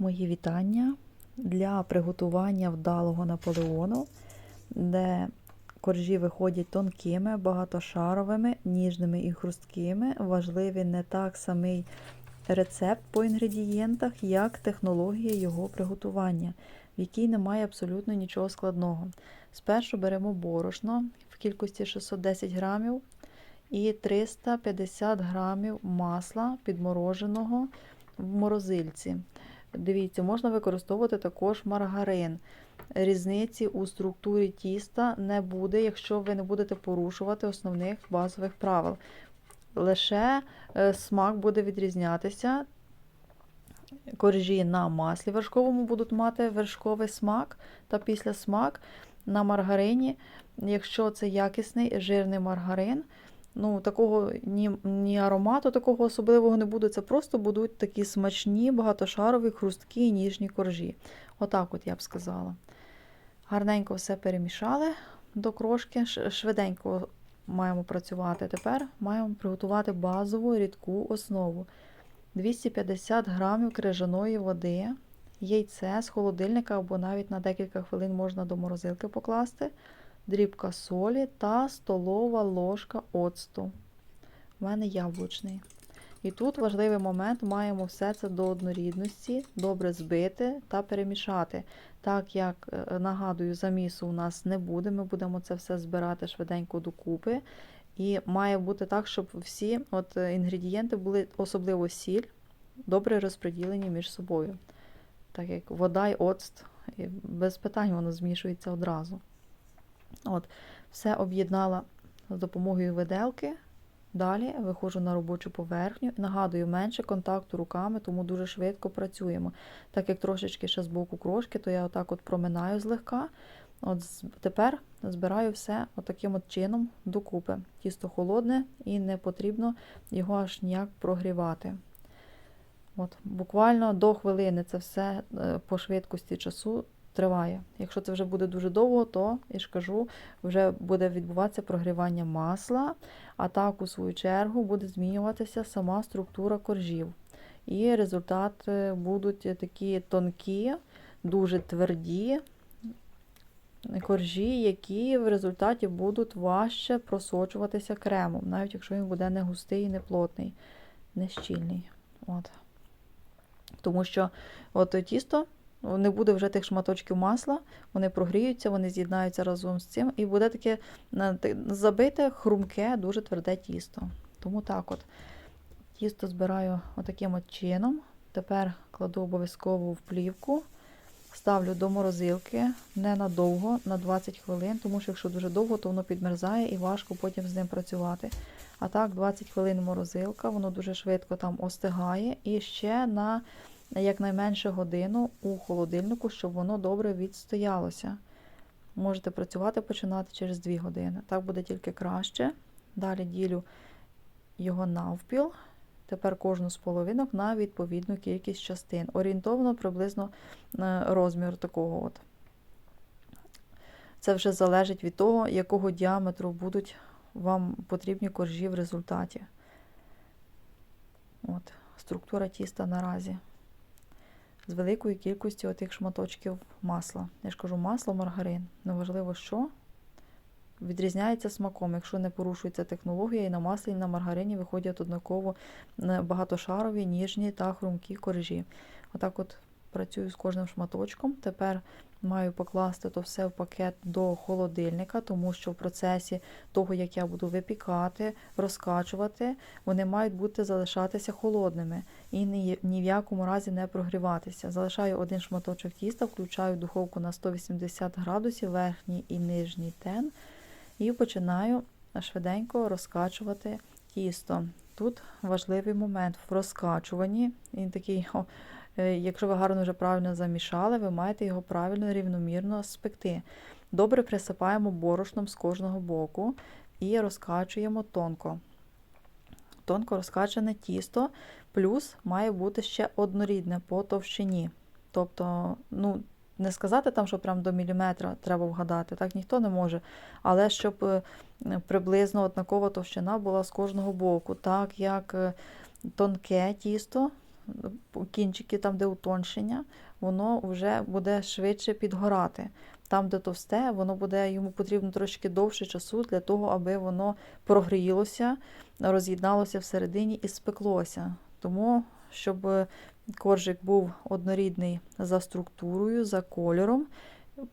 Мої вітання для приготування вдалого наполеону, де коржі виходять тонкими, багатошаровими, ніжними і хрусткими. Важливий не так самий рецепт по інгредієнтах, як технологія його приготування, в якій немає абсолютно нічого складного. Спершу беремо борошно в кількості 610 грамів і 350 грамів масла підмороженого в морозильці. Дивіться, можна використовувати також маргарин. Різниці у структурі тіста не буде, якщо ви не будете порушувати основних базових правил. Лише е, смак буде відрізнятися. Коржі на маслі вершковому будуть мати вершковий смак та післясмак на маргарині. Якщо це якісний жирний маргарин, ну, такого ні, ні аромату такого особливого не буде. Це просто будуть такі смачні, багатошарові, хрусткі, і ніжні коржі. Отак от я б сказала. Гарненько все перемішали до крошки, швиденько маємо працювати. Тепер маємо приготувати базову рідку основу. 250 грамів крижаної води, яйце з холодильника або навіть на декілька хвилин можна до морозилки покласти дрібка солі та столова ложка оцту. У мене яблучний. І тут важливий момент, маємо все це до однорідності, добре збити та перемішати. Так як, нагадую, замісу у нас не буде, ми будемо це все збирати швиденько докупи. І має бути так, щоб всі от, інгредієнти були, особливо сіль, добре розподілені між собою. Так як вода і оцт, без питань воно змішується одразу. От, Все об'єднала з допомогою виделки. Далі виходжу на робочу поверхню. Нагадую, менше контакту руками, тому дуже швидко працюємо. Так як трошечки ще з боку крошки, то я отак от проминаю злегка. От Тепер збираю все отаким от чином докупи. Тісто холодне і не потрібно його аж ніяк прогрівати. От, Буквально до хвилини це все е, по швидкості часу триває. Якщо це вже буде дуже довго, то я ж кажу, вже буде відбуватися прогрівання масла, а так, у свою чергу, буде змінюватися сама структура коржів. І результати будуть такі тонкі, дуже тверді коржі, які в результаті будуть важче просочуватися кремом, навіть якщо він буде не густий не плотний, не щільний. От. Тому що от тісто не буде вже тих шматочків масла, вони прогріються, вони з'єднаються разом з цим, і буде таке забите, хрумке, дуже тверде тісто. Тому так от тісто збираю отаким от чином. Тепер кладу обов'язково в плівку, ставлю до морозилки ненадовго, на 20 хвилин, тому що якщо дуже довго, то воно підмерзає і важко потім з ним працювати. А так, 20 хвилин морозилка, воно дуже швидко там остигає. І ще на якнайменше годину у холодильнику, щоб воно добре відстоялося. Можете працювати, починати через 2 години. Так буде тільки краще. Далі ділю його навпіл. Тепер кожну з половинок на відповідну кількість частин. Орієнтовно приблизно е, розмір такого. от. Це вже залежить від того, якого діаметру будуть вам потрібні коржі в результаті. От, Структура тіста наразі з великою кількістю отих шматочків масла. Я ж кажу, масло, маргарин. Неважливо що. Відрізняється смаком, якщо не порушується технологія, і на маслі, і на маргарині виходять однаково е, багатошарові, ніжні та хрумкі коржі. Отак от працюю з кожним шматочком. Тепер маю покласти то все в пакет до холодильника, тому що в процесі того, як я буду випікати, розкачувати, вони мають бути залишатися холодними і ні, ні в якому разі не прогріватися. Залишаю один шматочок тіста, включаю духовку на 180 градусів, верхній і нижній тен, і починаю швиденько розкачувати тісто. Тут важливий момент в розкачуванні. Він такий Е, якщо ви гарно вже правильно замішали, ви маєте його правильно рівномірно спекти. Добре присипаємо борошном з кожного боку і розкачуємо тонко. Тонко розкачане тісто, плюс має бути ще однорідне по товщині. Тобто, ну, не сказати, там, що прям до міліметра треба вгадати, так ніхто не може. Але щоб е, приблизно однакова товщина була з кожного боку. Так як е, тонке тісто кінчики, там, де утоншення, воно вже буде швидше підгорати. Там, де товсте, воно буде йому потрібно трошки довше часу для того, аби воно прогрілося, роз'єдналося всередині і спеклося. Тому, щоб коржик був однорідний за структурою, за кольором,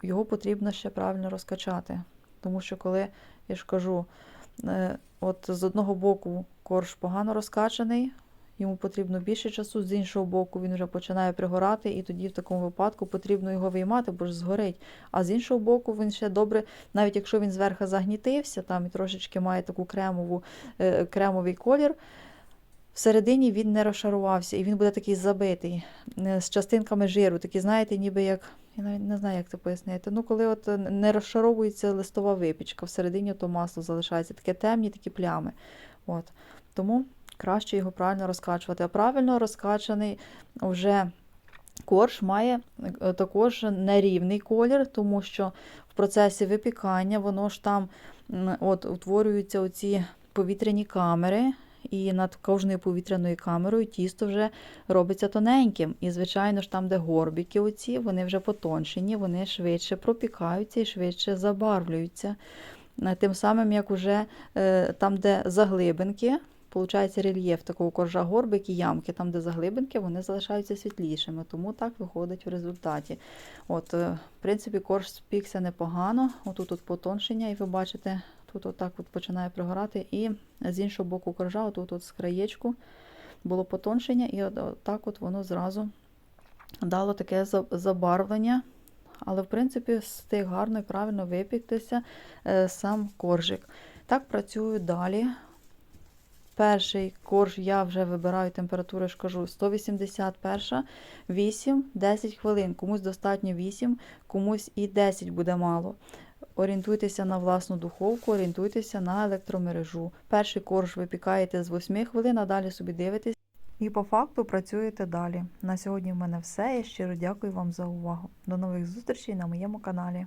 його потрібно ще правильно розкачати. Тому що, коли я ж кажу, е, от з одного боку корж погано розкачаний, йому потрібно більше часу, з іншого боку, він вже починає пригорати, і тоді в такому випадку потрібно його виймати, бо ж згорить. А з іншого боку, він ще добре, навіть якщо він зверху загнітився, там і трошечки має таку кремову, е, кремовий колір. Всередині він не розшарувався, і він буде такий забитий е, з частинками жиру, такі, знаєте, ніби як. Я навіть не знаю, як це пояснити. Ну, коли от е, не розшаровується листова випічка, всередині то масло залишається, таке темні, такі плями. От. Тому краще його правильно розкачувати. А правильно розкачаний вже корж має е, також нерівний колір, тому що в процесі випікання воно ж там от, утворюються оці повітряні камери. І над кожною повітряною камерою тісто вже робиться тоненьким. І, звичайно ж, там, де горбики, оці, вони вже потоншені, вони швидше пропікаються і швидше забарвлюються. Е, Тим самим, як уже е, там, де заглибинки, Получається рельєф такого коржа горбик і ямки, там, де заглибинки, вони залишаються світлішими, тому так виходить в результаті. От, е, В принципі, корж спікся непогано. Отут от потоншення, і ви бачите, тут отак от починає пригорати. І з іншого боку коржа, отут от з краєчку було потоншення, і от, от воно зразу дало таке забарвлення. Але, в принципі, встиг гарно і правильно випіктися е, сам коржик. Так працюю далі. Перший корж я вже вибираю температуру, ж кажу, 181, 8-10 хвилин. Комусь достатньо 8, комусь і 10 буде мало. Орієнтуйтеся на власну духовку, орієнтуйтеся на електромережу. Перший корж випікаєте з 8 хвилин, а далі собі дивитесь. І по факту працюєте далі. На сьогодні в мене все. Я щиро дякую вам за увагу. До нових зустрічей на моєму каналі.